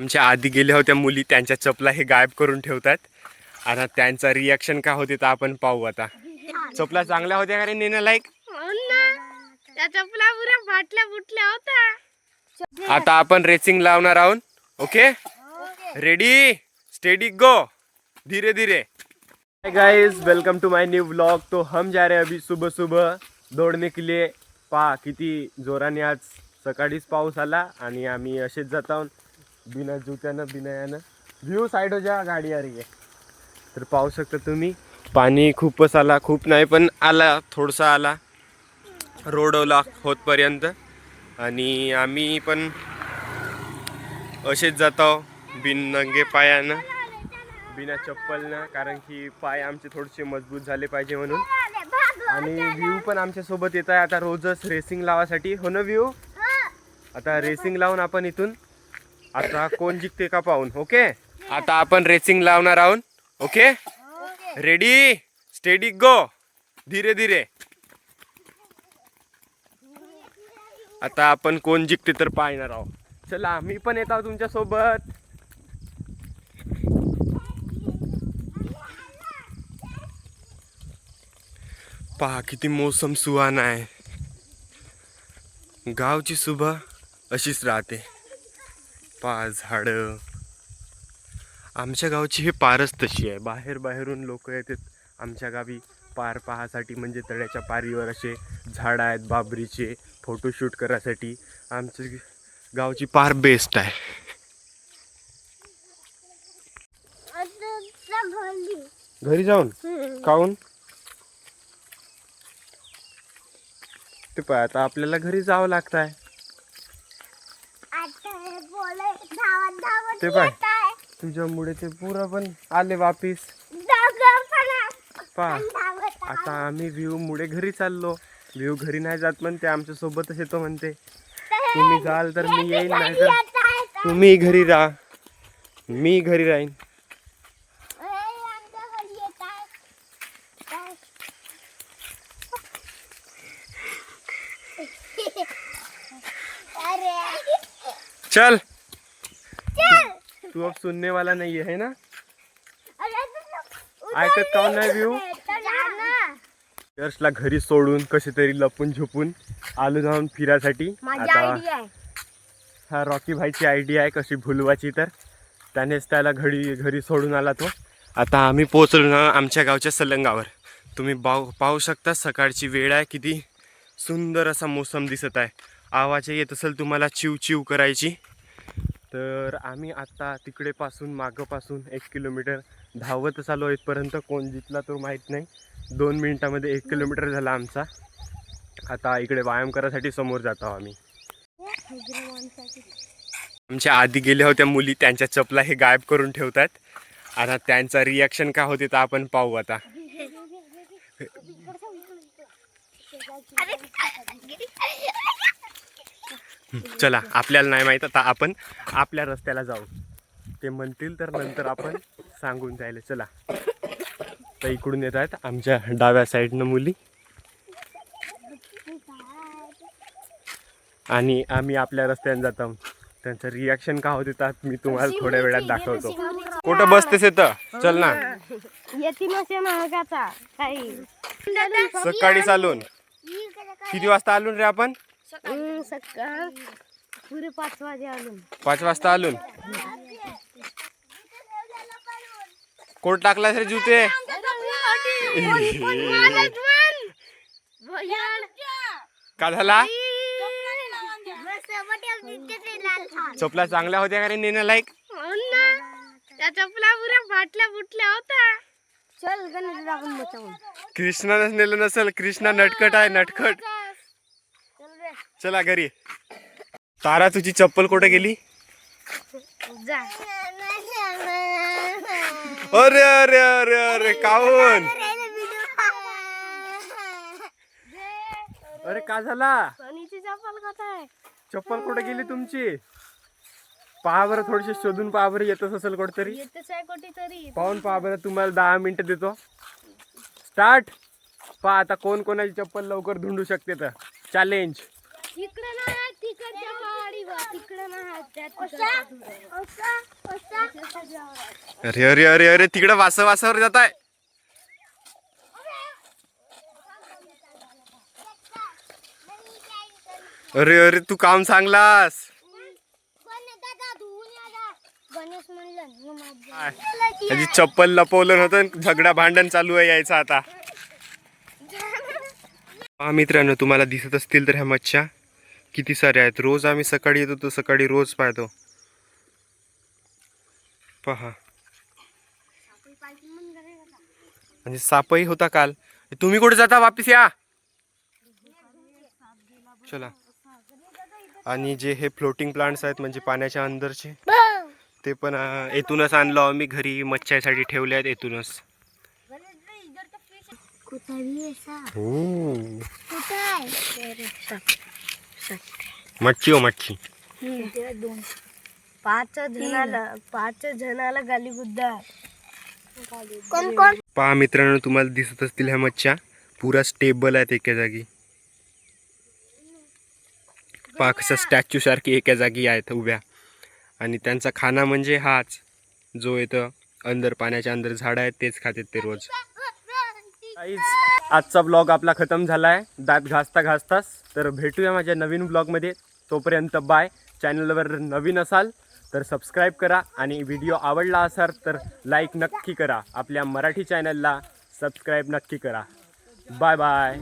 आमच्या आधी गेल्या होत्या मुली त्यांच्या चपला हे गायब करून ठेवतात. आता त्यांचा रिॲक्शन काय होते तर आपण पाहू आता. चपला चांगल्या होत्या का रे नेणं लाईक? ना त्या चपला पुऱ्या फाटल्या फुटल्या होता आता आपण रेसिंग लावणार आहोत. ओके रेडी स्टेडी गो धीरे धीरे. Guys welcome to my new vlog तो हम जा रहे हैं अभी सुबह सुबह. दौड़ने के लिए. पा किती जोराने आज सकाळीच पाऊस आला आणि आम्ही असेच जात आहोत. बिना जुत्यानं बिना यानं. व्ह्यू साईड हो जा गाडी आ रही आहे. तर पाहू शकता तुम्ही पाणी खूपच आला खूप नाही पण आला थोडसा आला. रोड ओला होतपर्यंत. आणि आम्ही पण असेच जातो बिन नंगे पायानं बिना चप्पलनं कारण की पाय आमचे थोडेसे मजबूत झाले पाहिजे म्हणून. आणि व्ह्यू पण आमच्यासोबत येत आहे. आता रोजच रेसिंग लावासाठी. हो ना व्ह्यू आता रेसिंग लावून आपण इथून आता कोण जिंकते का पाहून ओके? आता आपण रेसिंग लावणार आहोत ओके? रेडी स्टेडी गो धीरे धीरे. आता आपण कोण जिंकते तर पाहणार आहोत. चला मी पण येत आहो तुमच्यासोबत. पहा किती मोसम सुहाना आहे. गावची सुबह अशीच राहते. पहा झाडं आमच्या गावची हे पारच तशी आहे. बाहेर बाहेरून लोक येतात आमच्या गावी पार पाहासाठी म्हणजे तळ्याच्या पारीवर असे झाडं आहेत बाबरीचे फोटोशूट करायसाठी. आमच्या गावची पार बेस्ट आहे. घरी जाऊन? काहून ते पाय आता आपल्याला घरी जावं लागत आहे ते पाय तुझ्यामुळे ते पुरं पण आले वापिस. पा आता आम्ही व्ह्यू मुळे घरी चाललो. व्ह्यू घरी नाही जात म्हणते आमच्या सोबतच येतो म्हणते. तुम्ही जाल तर मी येईन नाही तर तुम्ही घरी राहा. मी घरी राहीन. चल. तू अब सुनने वाला नहीं है ना? ऐकत का नाही व्ह्यू यशला घरी सोडून कसे तरी लपून झुपून आलो जाऊन फिरासाठी माझी आता हा रॉकी भाईची आयडिया आहे कशी भुलवाची तर. त्यानेच त्याला घरी घरी सोडून आला तो. आता आम्ही पोहोचलो ना आमच्या गावच्या सलंगावर. तुम्ही बाव पाहू शकता सकाळची वेळ आहे किती सुंदर असा मोसम दिसत आहे. आवाज येत असेल तुम्हाला चिव चिव करायची. तर आम्ही आत्ता तिकडेपासून मागंपासून एक किलोमीटर धावत आलो इथपर्यंत कोण जितला तो माहीत नाही. दोन मिनिटामध्ये एक किलोमीटर झाला आमचा. आता इकडे व्यायाम करायसाठी समोर जात आहोत आम्ही. आमच्या आधी गेल्या होत्या मुली त्यांच्या चपला हे गायब करून ठेवतात. आता त्यांचा रिॲक्शन काय होते तर आपण पाहू आता. चला आपल्याला नाही माहीत आता आपण आपल्या रस्त्याला जाऊ. ते म्हणतील तर नंतर आपण सांगून जायला. चला. तर इकडून येत आहेत आमच्या डाव्या साईडनं मुली. आणि आम्ही आपल्या रस्त्याने जात आहोत. त्यांचं रिॲक्शन का होते तर मी तुम्हाला थोड्या वेळात दाखवतो. कुठं बसतेस येतं चल ना. सकाळी चालून. किती वाजता आलून रे आपण? सकाळ पुरे पाच वाजे आलो पाच वाजता आलून कोट टाकलास रे जुते? का झाला? चपला चांगल्या होत्या का रे नेणं लाईक? त्या चपला पुऱ्या फाटल्या फुटल्या होता चल गणेश कृष्णानंच नेलं नसेल कृष्णा नटखट आहे नटखट. चला घरी. तारा तुझी चप्पल कुठे गेली? जा. अरे अरे अरे अरे काऊन अरे का झाला? चप्पल आहे? चप्पल कुठे गेली तुमची? पहा बरं थोडीशी शोधून पहा बरं येतच असेल कुठेतरी येतेच आहे कोटी तरी पाहून पहा बरं तुम्हाला दहा मिनिटं देतो. स्टार्ट. पहा आता कोण कोणाची चप्पल लवकर धुंडू शकते तर. चॅलेंज इकडे नाही तिकडच्या पहाडी बा तिकडे ना अरे अरे अरे अरे तिकडं वास वासावर जात आहे अरे अरे तू काम सांगलास? त्याची चप्पल लपवलं नव्हतं झगडा भांडण चालू आहे यायचं आता. हा मित्रांनो तुम्हाला दिसत असतील तर ह्या मच्छ्या. किती साऱ्या आहेत? रोज आम्ही सकाळी येतो तर सकाळी रोज पाहतो. पहा. म्हणजे सापही होता काल. तुम्ही कुठे जाता? वापिस या. चला. आणि जे हे फ्लोटिंग प्लांट्स आहेत म्हणजे पाण्याच्या अंदरचे ते पण येथूनच आणलं आम्ही घरी. मच्छ्यासाठी ठेवले आहेत येथूनच. हो. मच्छी हो मच्छी. पाच जणाला पाच जणाला गाली बुद्धा कोण कोण? पहा मित्रांनो तुम्हाला दिसत असतील ह्या मच्छ्या. पुरा स्टेबल आहेत एका जागी. पहा कसं स्टॅच्यू सारखी एका जागी आहेत उभ्या. आणि त्यांचा खाना म्हणजे हाच. जो येतं अंदर पाण्याच्या अंदर झाड आहेत तेच खातात ते रोज. आजचा ब्लॉग आपला खतम झाला आहे दात घासता घासताच. तर भेटूया माझ्या नवीन ब्लॉगमध्ये तोपर्यंत बाय चॅनलवर नवीन असाल तर सबस्क्राईब करा आणि व्हिडिओ आवडला असाल तर लाईक नक्की करा. आपल्या मराठी चॅनलला सबस्क्राईब नक्की करा. Bye bye